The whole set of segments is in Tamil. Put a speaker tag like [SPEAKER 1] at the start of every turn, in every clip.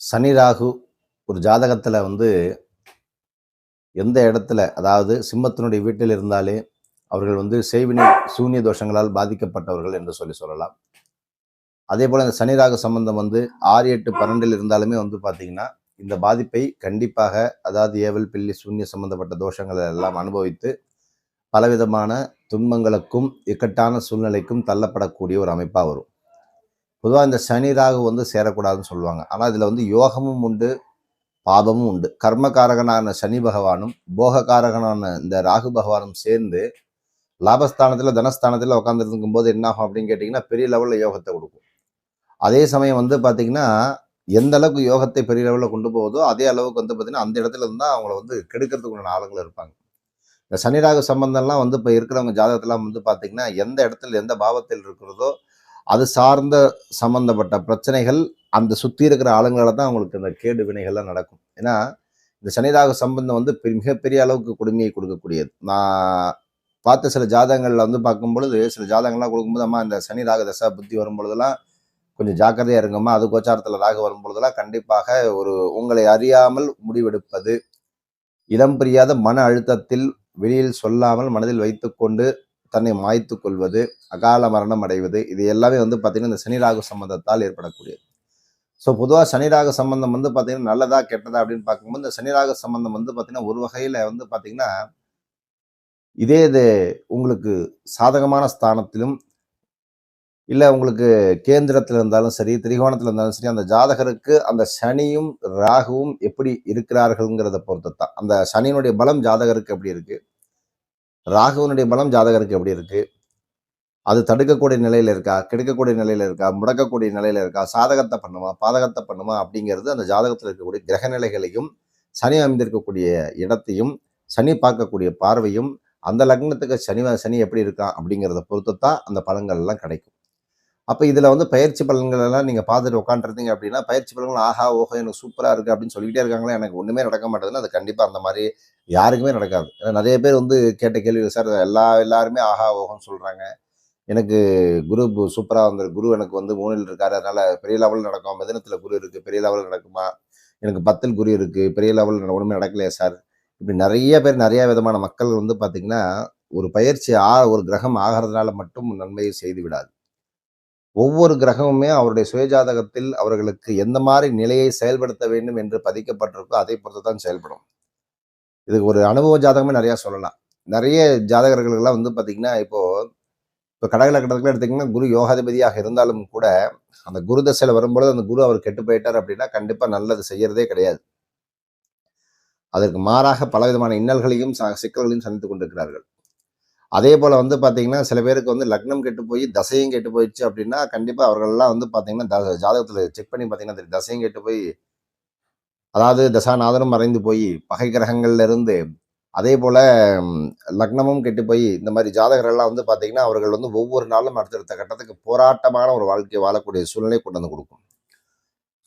[SPEAKER 1] சனி ராகு ஒரு ஜாதகத்தில் வந்து எந்த இடத்துல அதாவது சிம்மத்தினுடைய வீட்டில் இருந்தாலே அவர்கள் வந்து செய்வினை சூன்ய தோஷங்களால் பாதிக்கப்பட்டவர்கள் என்று சொல்லி சொல்லலாம். அதே போல் இந்த சனி ராகு சம்பந்தம் வந்து ஆறு எட்டு பன்னெண்டில் இருந்தாலுமே வந்து பார்த்தீங்கன்னா இந்த பாதிப்பை கண்டிப்பாக அதாவது ஏவல் பில்லி சூன்ய சம்பந்தப்பட்ட தோஷங்களை எல்லாம் அனுபவித்து பலவிதமான துன்பங்களுக்கும் இக்கட்டான சூழ்நிலைக்கும் தள்ளப்படக்கூடிய ஒரு அமைப்பாக வரும். பொதுவாக இந்த சனி ராகு வந்து சேரக்கூடாதுன்னு சொல்லுவாங்க. ஆனால் இதில் வந்து யோகமும் உண்டு பாபமும் உண்டு. கர்மகாரகனான சனி பகவானும் போகக்காரகனான இந்த ராகு பகவானும் சேர்ந்து லாபஸ்தானத்தில் தனஸ்தானத்தில் உட்காந்துருக்கும் போது என்ன ஆகும் அப்படின்னு கேட்டிங்கன்னா பெரிய லெவலில் யோகத்தை கொடுக்கும். அதே சமயம் வந்து பார்த்தீங்கன்னா எந்த அளவுக்கு யோகத்தை பெரிய லெவலில் கொண்டு போகுதோ அதே அளவுக்கு வந்து பார்த்தீங்கன்னா அந்த இடத்துல இருந்தால் அவங்கள வந்து கெடுக்கிறதுக்குள்ள ஆளுங்கள் இருப்பாங்க. இந்த சனிராக சம்பந்தம்லாம் வந்து இப்போ இருக்கிறவங்க ஜாதகத்தெல்லாம் வந்து பார்த்தீங்கன்னா எந்த இடத்துல எந்த பாவத்தில் இருக்கிறதோ அது சார்ந்த சம்பந்தப்பட்ட பிரச்சனைகள் அந்த சுற்றி இருக்கிற ஆளுங்களால தான் அவங்களுக்கு இந்த கேடு வினைகள்லாம் நடக்கும். ஏன்னா இந்த சனிராக சம்பந்தம் வந்து பெ- மிகப்பெரிய அளவுக்கு கொடுமையை கொடுக்கக்கூடியது. நான் பார்த்த சில ஜாதகங்களில் வந்து பார்க்கும் பொழுது சில ஜாதகங்கள்லாம் கொடுக்கும்போது அம்மா இந்த சனி ராக தசா புத்தி வரும்பொழுதெல்லாம் கொஞ்சம் ஜாக்கிரதையாக இருங்கம்மா அது கோச்சாரத்தில் ராக வரும் பொழுதெல்லாம் கண்டிப்பாக ஒரு உங்களை அறியாமல் முடிவெடுப்பது இடம் பிரியாத மன அழுத்தத்தில் வெளியில் சொல்லாமல் மனதில் வைத்துக்கொண்டு தன்னை மாய்த்து கொள்வது அகால மரணம் அடைவது இது எல்லாமே வந்து பார்த்தீங்கன்னா இந்த சனிராகு சம்பந்தத்தால் ஏற்படக்கூடியது. ஸோ பொதுவாக சனிராக சம்பந்தம் வந்து பார்த்தீங்கன்னா நல்லதா கெட்டதா அப்படின்னு பார்க்கும்போது இந்த சனிராக சம்பந்தம் வந்து பார்த்தீங்கன்னா ஒரு வகையில் வந்து பார்த்தீங்கன்னா இதே இது உங்களுக்கு சாதகமான ஸ்தானத்திலும் இல்லை உங்களுக்கு கேந்திரத்தில் இருந்தாலும் சரி திரிகோணத்தில் இருந்தாலும் சரி அந்த ஜாதகருக்கு அந்த சனியும் ராகுவும் எப்படி இருக்கிறார்கள்ங்கிறத பொறுத்து தான் அந்த சனியினுடைய பலம் ஜாதகருக்கு எப்படி இருக்குது ராகுவனுடைய பலம் ஜாதகருக்கு எப்படி இருக்குது அது தடுக்கக்கூடிய நிலையில் இருக்கா? கெடுக்கக்கூடிய நிலையில் இருக்கா? முடக்கக்கூடிய நிலையில் இருக்கா? சாதகத்தை பண்ணுமா? பாதகத்தை பண்ணுமா? அப்படிங்கிறது அந்த ஜாதகத்தில் இருக்கக்கூடிய கிரக நிலைகளையும் சனி அமைந்திருக்கக்கூடிய இடத்தையும் சனி பார்க்கக்கூடிய பார்வையும் அந்த லக்னத்துக்கு சனி சனி எப்படி இருக்கான் அப்படிங்கிறத பொறுத்து தான் அந்த பலன்கள் எல்லாம் கிடைக்கும். அப்போ இதில் வந்து பயிற்சி பலன்கள் எல்லாம் நீங்கள் பார்த்துட்டு உட்காந்துருந்தீங்க அப்படின்னா பயிற்சி பலன்கள் ஆஹா ஓஹோ எனக்கு சூப்பராக இருக்குது அப்படின்னு சொல்லிக்கிட்டே இருக்காங்களே எனக்கு ஒன்றுமே நடக்க மாட்டேதுன்னா அது கண்டிப்பாக அந்த மாதிரி யாருக்குமே நடக்காது. ஏன்னா நிறைய பேர் வந்து கேட்ட கேள்வி சார் எல்லா எல்லாருமே ஆஹா ஓஹோன்னு சொல்கிறாங்க எனக்கு குரு சூப்பராக வந்து குரு எனக்கு வந்து மூணில் இருக்காரு அதனால் பெரிய லெவலில் நடக்கும் மிதனத்தில் குரு இருக்குது பெரிய லெவலில் நடக்குமா? எனக்கு பத்தில் குரு இருக்குது பெரிய லெவலில் ஒன்றுமே நடக்கலையா சார்? இப்படி நிறைய பேர் நிறைய விதமான மக்கள் வந்து பார்த்திங்கன்னா ஒரு பயிற்சி ஆ ஒரு கிரகம் ஆகிறதுனால மட்டும் நன்மையை செய்து விடாது. ஒவ்வொரு கிரகமுமே அவருடைய சுயஜாதகத்தில் அவர்களுக்கு எந்த மாதிரி நிலையை செயல்படுத்த வேண்டும் என்று பதிக்கப்பட்டிருக்கோ அதை பொறுத்து தான் செயல்படும். இதுக்கு ஒரு அனுபவ ஜாதகமே நிறையா சொல்லலாம். நிறைய ஜாதகர்கள்லாம் வந்து பார்த்தீங்கன்னா இப்போ இப்போ கடகலக்கணத்தில் எடுத்திங்கன்னா குரு யோகாதிபதியாக இருந்தாலும் கூட அந்த குரு தசையில் வரும்பொழுது அந்த குரு அவர் கெட்டு போயிட்டார் அப்படின்னா கண்டிப்பாக நல்லது செய்யறதே கிடையாது. அதற்கு மாறாக பலவிதமான இன்னல்களையும் ச- சிக்கல்களையும் சந்தித்து கொண்டிருக்கிறார்கள். அதே போல் வந்து பார்த்திங்கன்னா சில பேருக்கு வந்து லக்னம் கெட்டு போய் தசையும் கெட்டு போயிடுச்சு அப்படின்னா கண்டிப்பாக அவர்கள்லாம் வந்து பார்த்திங்கன்னா த- ஜாதகத்தில் செக் பண்ணி பார்த்தீங்கன்னா தெரியும். தசையும் கெட்டு போய் அதாவது தசாநாதனும் மறைந்து போய் பகை கிரகங்கள்லேருந்து அதே போல் லக்னமும் கெட்டு போய் இந்த மாதிரி ஜாதகர்கள்லாம் வந்து பார்த்திங்கன்னா அவர்கள் வந்து ஒவ்வொரு நாளும் அடுத்தடுத்த கட்டத்துக்கு போராட்டமான ஒரு வாழ்க்கையை வாழக்கூடிய சூழ்நிலை கொண்டு வந்து கொடுக்கும்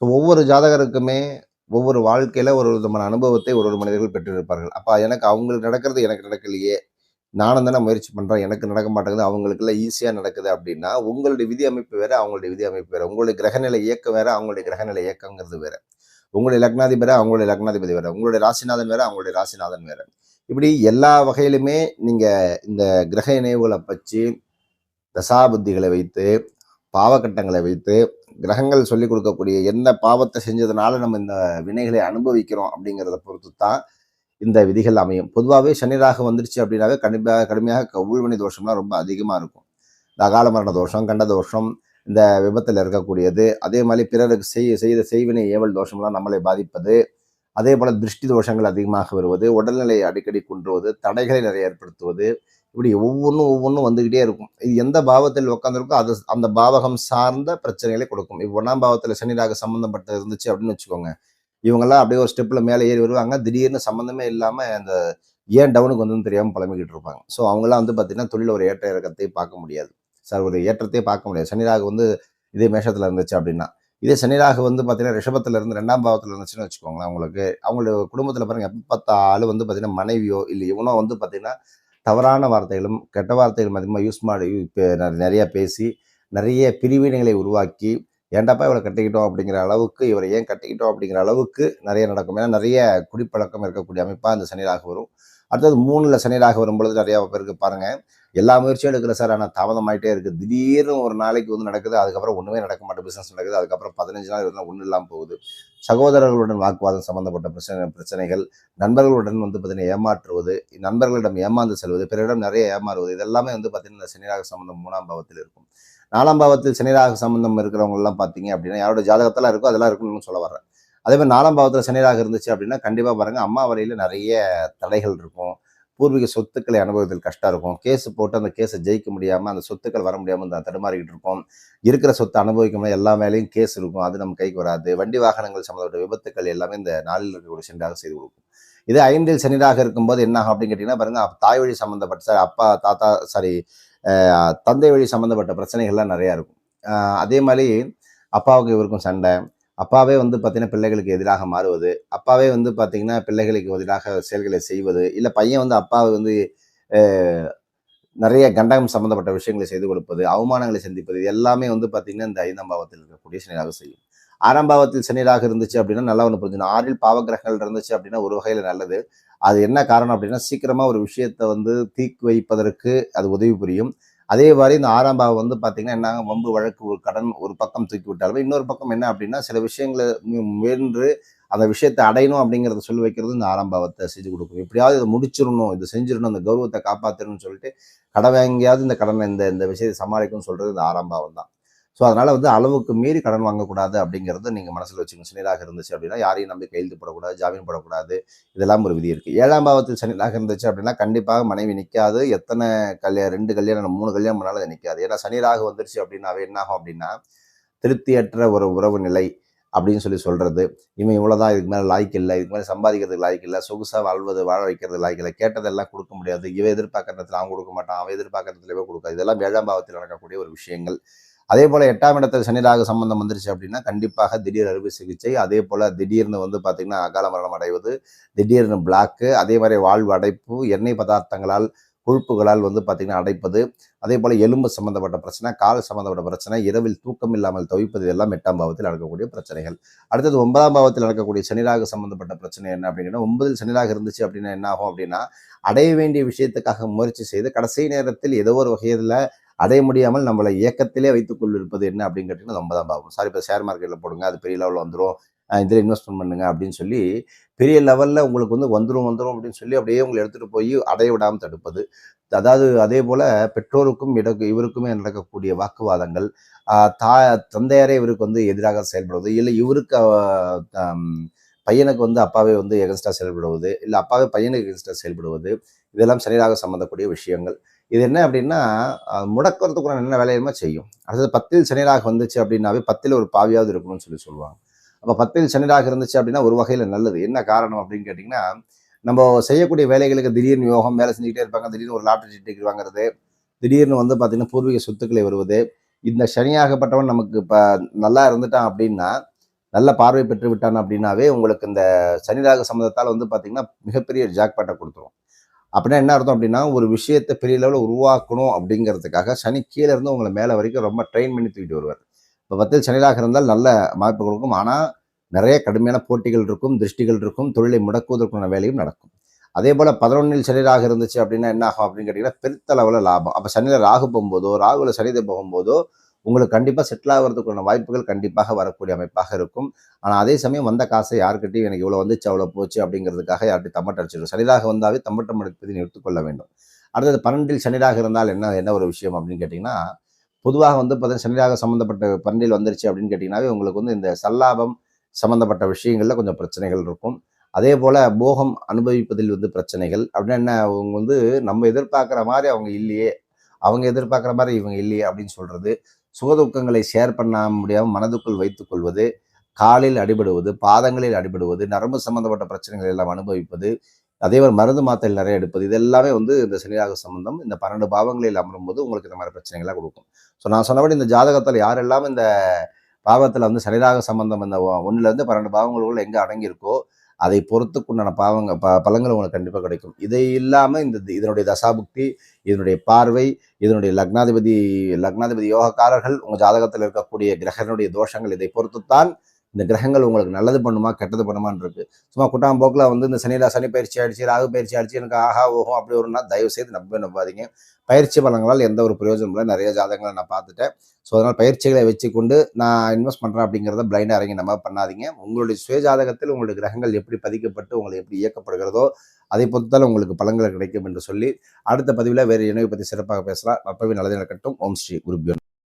[SPEAKER 1] ஸோ ஒவ்வொரு ஜாதகருக்குமே ஒவ்வொரு வாழ்க்கையில் ஒரு விதமான அனுபவத்தை ஒரு ஒரு மனிதர்கள் பெற்றிருப்பார்கள் அப்போ எனக்கு அவங்களுக்கு நடக்கிறது எனக்கு நடக்கலையே நானும் தானே முயற்சி பண்ணுறேன் எனக்கு நடக்க மாட்டேங்குது அவங்களுக்குலாம் ஈஸியாக நடக்குது அப்படின்னா உங்களுடைய விதி அமைப்பு வேறு அவங்களுடைய விதி அமைப்பு வேறு. உங்களுடைய கிரகநிலை இயக்கம் வேறு அவங்களுடைய கிரகநிலை இயக்கங்கிறது வேறு. உங்களுடைய லக்னாதிபதி அவங்களுடைய லக்னாதிபதி வேறு. உங்களுடைய ராசிநாதன் வேறு அவங்களுடைய ராசிநாதன் வேறு. இப்படி எல்லா வகையிலுமே நீங்கள் இந்த கிரக இணைவுகளை பற்றி தசாபுத்திகளை வைத்து பாவக்கட்டங்களை வைத்து கிரகங்கள் சொல்லிக் கொடுக்கக்கூடிய எந்த பாவத்தை செஞ்சதுனால நம்ம இந்த வினைகளை அனுபவிக்கிறோம் அப்படிங்கிறத பொறுத்து தான் இந்த விதிகள் அமையும். பொதுவாகவே சனிராக வந்துருச்சு அப்படின்னாவே கண்டிப்பாக கடுமையாக ஊழ்வினை தோஷம்லாம் ரொம்ப அதிகமாக இருக்கும். இந்த அகால மரண தோஷம் கண்ட தோஷம் இந்த விபத்தில் இருக்கக்கூடியது அதே மாதிரி பிறருக்கு செய் செய்த செய்வினை ஏவல் தோஷம்லாம் நம்மளை பாதிப்பது அதே போல் திருஷ்டி தோஷங்கள் அதிகமாக வருவது உடல்நிலையை அடிக்கடி குன்றுவது தடைகளை நிறைய ஏற்படுத்துவது இப்படி ஒவ்வொன்றும் ஒவ்வொன்றும் வந்துக்கிட்டே இருக்கும். இது எந்த பாவத்தில் உட்காந்துருக்கோ அது அந்த பாவகம் சார்ந்த பிரச்சனைகளை கொடுக்கும். இப்போ ஒன்றாம் பாவத்தில் சனிராக சம்மந்தப்பட்டு இருந்துச்சு அப்படின்னு வச்சுக்கோங்க. இவங்கெல்லாம் அப்படியே ஒரு ஸ்டெப்பில் மேலே ஏறி வருவாங்க. திடீர்னு சம்மந்தமே இல்லாமல் அந்த ஏன் டவுனுக்கு வந்து தெரியாமல் புலம்பிக்கிட்டு இருப்பாங்க. ஸோ அவங்களாம் வந்து பார்த்திங்கன்னா தொழில் ஒரு ஏற்ற இறக்கத்தை பார்க்க முடியாது. சார் ஒரு ஏற்றத்தையே பார்க்க முடியாது. சனிராக வந்து இதே மேஷத்தில் இருந்துச்சு அப்படின்னா. இதே சனிராக வந்து பார்த்தீங்கன்னா ரிஷபத்தில் இருந்து ரெண்டாம் பாவத்தில் இருந்துச்சுன்னு வச்சுக்கோங்களேன் அவங்களுக்கு. அவங்களோட குடும்பத்தில் பாருங்கள் எப்போ பார்த்தாலும் வந்து பார்த்தீங்கன்னா மனைவியோ இல்லை இவனோ வந்து பார்த்தீங்கன்னா தவறான வார்த்தைகளும் கெட்ட வார்த்தைகளும் அதிகமாக யூஸ் மாடி நிறையா பேசி நிறைய பிரிவினைகளை உருவாக்கி ஏன்டாப்பா இவளை கட்டிக்கிட்டோம் அப்படிங்கிற அளவுக்கு இவரை ஏன் கட்டிக்கிட்டோம் அப்படிங்கிற அளவுக்கு நிறைய நடக்கும். ஏன்னா நிறைய குடிப்பழக்கம் இருக்கக்கூடிய அமைப்பாக அந்த சனிராக வரும். அடுத்தது மூணில் சனிராக வரும்பொழுது நிறைய பேருக்கு பாருங்கள் எல்லா முயற்சியும் எடுக்கிற சார். ஆனால் தாமதமாயிட்டே இருக்குது திடீர்னு ஒரு நாளைக்கு வந்து நடக்குது அதுக்கப்புறம் ஒன்றுமே நடக்க மாட்டேன் பிஸ்னஸ் நடக்குது அதுக்கப்புறம் பதினஞ்சு நாள் இருந்தால் ஒன்றும் இல்லாமல் போகுது. சகோதரர்களுடன் வாக்குவாதம் சம்மந்தப்பட்ட பிரச்சனை பிரச்சனைகள் நண்பர்களுடன் வந்து பார்த்தீங்கன்னா ஏமாற்றுவது நண்பர்களிடம் ஏமாந்து செல்வது பிறரிடம் நிறைய ஏமாறுவது இதெல்லாமே வந்து பார்த்தீங்கன்னா இந்த சனிராக சம்பந்தம் மூணாம் பாவத்தில் இருக்கும். நாலாம் பாவத்தில் சனிராக சம்பந்தம் இருக்கிறவங்கலாம் பார்த்தீங்க அப்படின்னா யாரோட ஜாதகத்தெல்லாம் இருக்கோ அதெல்லாம் இருக்கணும்னு சொல்ல வர்றேன். அதே மாதிரி நாலாம் பாவத்தில் சனிராக இருந்துச்சு அப்படின்னா கண்டிப்பாக பாருங்கள் அம்மா வரையில் நிறைய தடைகள் இருக்கும். பூர்வீக சொத்துக்களை அனுபவத்தில் கஷ்டம் இருக்கும். கேஸ் போட்டு அந்த கேஸை ஜெயிக்க முடியாமல் அந்த சொத்துக்கள் வர முடியாமல் அந்த தடுமாறிக்கிட்டு இருப்போம் இருக்கிற சொத்தை அனுபவிக்க முடியாது எல்லா மேலேயும் கேஸ் இருக்கும். அது நம்ம கைக்கு வராது. வண்டி வாகனங்கள் சம்மந்தப்பட்ட விபத்துக்கள் எல்லாமே இந்த நாளில் இருக்கக்கூடிய சென்றாக செய்து கொடுக்கும். இது ஐந்தில் சனிராக இருக்கும்போது என்ன ஆகும் அப்படின்னு கேட்டிங்கன்னா பாருங்கள் தாய் வழி சம்மந்தப்பட்ட சார் அப்பா தாத்தா சாரி தந்தை வழி சம்மந்தப்பட்ட பிரச்சனைகள்லாம் நிறையா இருக்கும். அதே மாதிரி அப்பாவுக்கு இவருக்கும் சண்டை. அப்பாவே வந்து பார்த்தீங்கன்னா பிள்ளைகளுக்கு எதிராக மாறுவது. அப்பாவே வந்து பார்த்தீங்கன்னா பிள்ளைகளுக்கு எதிராக செயல்களை செய்வது. இல்லை பையன் வந்து அப்பாவை வந்து நிறைய கண்டகம் சம்மந்தப்பட்ட விஷயங்களை செய்து கொடுப்பது அவமானங்களை சந்திப்பது எல்லாமே வந்து பார்த்தீங்கன்னா இந்த ஐந்தாம் பாவத்தில் இருக்கக்கூடிய சனியாக செய்யும். ஆரம்பாவத்தில் பாவத்தில் இருந்துச்சு அப்படின்னா நல்லா ஒன்று புரிஞ்சுக்கணும். ஆறில் பாவகிரகங்கள் இருந்துச்சு அப்படின்னா ஒரு வகையில் நல்லது. அது என்ன காரணம் அப்படின்னா சீக்கிரமாக ஒரு விஷயத்தை வந்து தீக்கு வைப்பதற்கு அது உதவி புரியும். அதே மாதிரி இந்த ஆறாம் பாவம் வந்து பார்த்தீங்கன்னா என்ன வம்பு வழக்கு ஒரு கடன் ஒரு பக்கம் தூக்கி விட்டாலும் இன்னொரு பக்கம் என்ன அப்படின்னா சில விஷயங்களை முயன்று அந்த விஷயத்தை அடையணும் அப்படிங்கிறத சொல்லி வைக்கிறது இந்த ஆரம்பாவத்தை செஞ்சு கொடுக்கும். எப்படியாவது இதை முடிச்சிடணும் இதை செஞ்சிடணும் இந்த கௌரவத்தை காப்பாற்றணும்னு சொல்லிட்டு கடன் வாங்கியாவது இந்த கடனை இந்த இந்த விஷயத்தை சமாளிக்கணும்னு சொல்கிறது இந்த ஆரம்பாவம் தான் ஸோ அதனால் வந்து அளவுக்கு மீறி கடன் வாங்கக்கூடாது அப்படிங்கிறத நீங்கள் மனசில் வச்சுக்கணும். சனியாக இருந்துச்சு அப்படின்னா யாரையும் நம்பி கையெழுத்து போடக்கூடாது ஜாமீன் போடக்கூடாது. இதெல்லாம் ஒரு விதி இருக்குது ஏழாம் பாவத்தில் சனிராக இருந்துச்சு அப்படின்னா கண்டிப்பாக மனைவி நிற்காது எத்தனை கல்யாணம் ரெண்டு கல்யாணம் மூணு கல்யாணம் பண்ணாலும் அது நிற்காது ஏன்னா சனிராக வந்துருச்சு அப்படின்னாவே என்ன ஆகும் அப்படின்னா திருப்தியற்ற ஒரு உறவு நிலை அப்படின்னு சொல்லி சொல்கிறது இவன் இவ்வளோதான் இதுக்கு மேலே லாய்க்கு இல்லை இதுக்கு மேலே சம்பாதிக்கிறதுக்கு லாய்க்கு இல்லை சொகுசாக வாழ்வது வாழ வைக்கிறது லாய்க்கு இல்லை. கேட்டதெல்லாம் கொடுக்க முடியாது. இவன் எதிர்பார்க்கறதுல அவன் கொடுக்க மாட்டான். அவன் எதிர்பார்க்கறதுல இவன் கொடுக்காது. இதெல்லாம் ஏழாம் பாவத்தில் நடக்கக்கூடிய ஒரு விஷயங்கள். அதே போல் எட்டாம் இடத்துல சனிராக சம்பந்தம் வந்துருச்சு அப்படின்னா கண்டிப்பாக திடீர் அறுவை சிகிச்சை அதே போல் திடீர்னு வந்து பார்த்தீங்கன்னா அகால மரணம் அடைவது திடீர்னு பிளாக்கு அதே மாதிரி வாழ்வு அடைப்பு எண்ணெய் பதார்த்தங்களால் கொழுப்புகளால் வந்து பார்த்தீங்கன்னா அடைப்பது அதே போல் எலும்பு சம்பந்தப்பட்ட பிரச்சனை கால் சம்பந்தப்பட்ட பிரச்சனை இரவில் தூக்கம் இல்லாமல் தவிப்பது எல்லாம் எட்டாம் பாவத்தில் நடக்கக்கூடிய பிரச்சனைகள். அடுத்தது ஒன்பதாம் பாவத்தில் நடக்கக்கூடிய சனிராக சம்பந்தப்பட்ட பிரச்சனை என்ன அப்படின்னா ஒன்பதில் சனிராக இருந்துச்சு அப்படின்னா என்ன ஆகும் அப்படின்னா அடைய வேண்டிய விஷயத்துக்காக முயற்சி செய்து கடைசி நேரத்தில் ஏதோ ஒரு வகையில் அடைய முடியாமல் நம்மளை இயக்கத்திலே வைத்துக் கொள்ளிருப்பது என்ன அப்படின்னு கேட்டிங்கன்னா ரொம்ப தான் பாவம். சாரி இப்போ ஷேர் மார்க்கெட்டில் போடுங்க அது பெரிய லெவலில் வந்துடும் இதில் இன்வெஸ்ட்மெண்ட் பண்ணுங்க அப்படின்னு சொல்லி பெரிய லெவலில் உங்களுக்கு வந்து வந்துடும் வந்துடும் அப்படின்னு சொல்லி அப்படியே உங்களை எடுத்துகிட்டு போய் அடைய விடாமல் தடுப்பது. அதாவது அதே போல் பெற்றோருக்கும் இட இவருக்குமே நடக்கக்கூடிய வாக்குவாதங்கள் தா தந்தையாரே இவருக்கு வந்து எதிராக செயல்படுவது இல்லை இவருக்கு பையனுக்கு வந்து அப்பாவே வந்து எகன்ஸ்டாக செயல்படுவது இல்லை அப்பாவே பையனுக்கு எகன்ஸ்டாக செயல்படுவது இதெல்லாம் சரியாக சம்மந்தக்கூடிய விஷயங்கள். இது என்ன அப்படின்னா முடக்கிறதுக்கு என்ன வேலையுமே செய்யும். அடுத்தது பத்தில் சனிராக வந்துச்சு அப்படின்னாவே பத்தில் ஒரு பாவியாவது இருக்கணும்னு சொல்லி சொல்லுவாங்க. அப்போ பத்தில் சனிராக இருந்துச்சு அப்படின்னா ஒரு வகையில் நல்லது. என்ன காரணம் அப்படின்னு கேட்டிங்கன்னா நம்ம செய்யக்கூடிய வேலைகளுக்கு திடீர்னு யோகம் வேலை செஞ்சுக்கிட்டே இருப்பாங்க. திடீர்னு ஒரு லாட்டரி டிக்கெட் வாங்குறது திடீர்னு வந்து பார்த்தீங்கன்னா பூர்வீக சொத்துக்களை வருவது. இந்த சனியாகப்பட்டவன் நமக்கு இப்போ நல்லா இருந்துட்டான் அப்படின்னா நல்ல பார்வை பெற்று விட்டான் அப்படின்னாவே உங்களுக்கு இந்த சனிராக சம்மந்தத்தால் வந்து பார்த்திங்கன்னா மிகப்பெரிய ஜாக்பாட்டை கொடுத்துரும். அப்படின்னா என்ன அர்த்தம் அப்படின்னா ஒரு விஷயத்தை பெரிய லெவலில் உருவாக்கணும் அப்படிங்கிறதுக்காக சனி கீழே இருந்து உங்களை மேலே வரைக்கும் ரொம்ப ட்ரெயின் பண்ணி தூக்கிட்டு வருவார். இப்போ பத்தில் சனிராக இருந்தால் நல்ல வாய்ப்பு கொடுக்கும். ஆனால் நிறைய கடுமையான போட்டிகள் இருக்கும் திருஷ்டிகள் இருக்கும் தொழிலை முடக்குவதற்குள்ள வேலையும் நடக்கும். அதே போல் பதினொன்றில் சனிராக இருந்துச்சு அப்படின்னா என்ன ஆகும் அப்படின்னு கேட்டிங்கன்னா பெருத்த லெவலில் லாபம். அப்போ சனியில் ராகு போகும்போதோ ராகுல சனிதை போகும்போதோ உங்களுக்கு கண்டிப்பாக செட்டில் ஆகிறதுக்குள்ள வாய்ப்புகள் கண்டிப்பாக வரக்கூடிய அமைப்பாக இருக்கும். ஆனால் அதே சமயம் வந்த காசை யாருக்கிட்டையும் எனக்கு இவ்வளோ வந்துச்சு அவ்வளோ போச்சு அப்படிங்கிறதுக்காக யார்கிட்டையும் தம்பட்ட அடிச்சிடும் சனிதாக வந்தாவே தம்பட்டம் அடிப்பதை நிறுத்திக்கொள்ள வேண்டும். அடுத்தது பன்னெண்டில் சனிதாக இருந்தால் என்ன என்ன ஒரு விஷயம் அப்படின்னு கேட்டிங்கன்னா பொதுவாக வந்து பார்த்தீங்கன்னா சனியாக சம்மந்தப்பட்ட பன்னெண்டில் வந்துருச்சு அப்படின்னு கேட்டிங்கன்னாவே உங்களுக்கு வந்து இந்த சல்லாபம் சம்மந்தப்பட்ட விஷயங்களில் கொஞ்சம் பிரச்சனைகள் இருக்கும். அதே போல் போகம் அனுபவிப்பதில் வந்து பிரச்சனைகள். அப்படின்னா என்ன அவங்க வந்து நம்ம எதிர்பார்க்குற மாதிரி அவங்க இல்லையே அவங்க எதிர்பார்க்குற மாதிரி இவங்க இல்லையே அப்படின்னு சொல்கிறது சுகதுக்கங்களை ஷேர் பண்ண முடியாமல் மனதுக்குள் வைத்துக் கொள்வது காலில் அடிபடுவது பாதங்களில் அடிபடுவது நரம்பு சம்பந்தப்பட்ட பிரச்சனைகள் எல்லாம் அனுபவிப்பது அதே மாதிரி மருந்து மாத்திரை நிறைய எடுப்பது இது எல்லாமே வந்து இந்த சனிராக சம்பந்தம் இந்த பன்னெண்டு பாவங்களில் அமரும் போது உங்களுக்கு இந்த மாதிரி பிரச்சனைகளாக கொடுக்கும். ஸோ நான் சொன்னபடி இந்த ஜாதகத்தில் யாரெல்லாம் இந்த பாவத்தில் வந்து சனிராக சம்பந்தம் இந்த ஒன்றுலேருந்து பன்னெண்டு பாவங்களுக்குள்ள எங்கே அடங்கியிருக்கோ அதை பொறுத்துக்குண்டான பாவங்க ப பலங்கள் உங்களுக்கு கண்டிப்பாக கிடைக்கும். இதை இல்லாமல் இந்த இதனுடைய தசாபுக்தி இதனுடைய பார்வை இதனுடைய லக்னாதிபதி லக்னாதிபதி யோகக்காரர்கள் உங்கள் ஜாதகத்தில் இருக்கக்கூடிய கிரகனுடைய தோஷங்கள் இதை பொறுத்துத்தான் இந்த கிரகங்கள் உங்களுக்கு நல்லது பண்ணுமா கெட்டது பண்ணுமான்னு இருக்கு. சும்மா குட்டாம்போக்கில் வந்து இந்த சனியில் சனி பயிற்சி ஆயிடுச்சு ராகு பயிற்சி ஆயிடுச்சு எனக்கு ஆஹா ஓஹோ அப்படி வரும்னா தயவு செய்து நம்பவே நம்பாதீங்க. பயிற்சி பலங்களால் எந்த ஒரு பிரயோஜனம் இல்லை. நிறைய ஜாதகங்களை நான் பார்த்துட்டேன். ஸோ அதனால் பயிற்சிகளை வச்சுக்கொண்டு நான் இன்வெஸ்ட் பண்ணுறேன் அப்படிங்கிறத பிளைண்டாக இறங்கி நம்ம பண்ணாதீங்க. உங்களுடைய சுயஜாதகத்தில் உங்களுடைய கிரகங்கள் எப்படி பதிக்கப்பட்டு உங்களை எப்படி இயக்கப்படுகிறதோ அதை பொறுத்தால் உங்களுக்கு பலன்கள் கிடைக்கும் என்று சொல்லி அடுத்த பதிவில் வேறு இணைவை பற்றி சிறப்பாக பேசலாம். அப்பவே நல்லது நடக்கட்டும் ஓம் ஸ்ரீ குருபியன்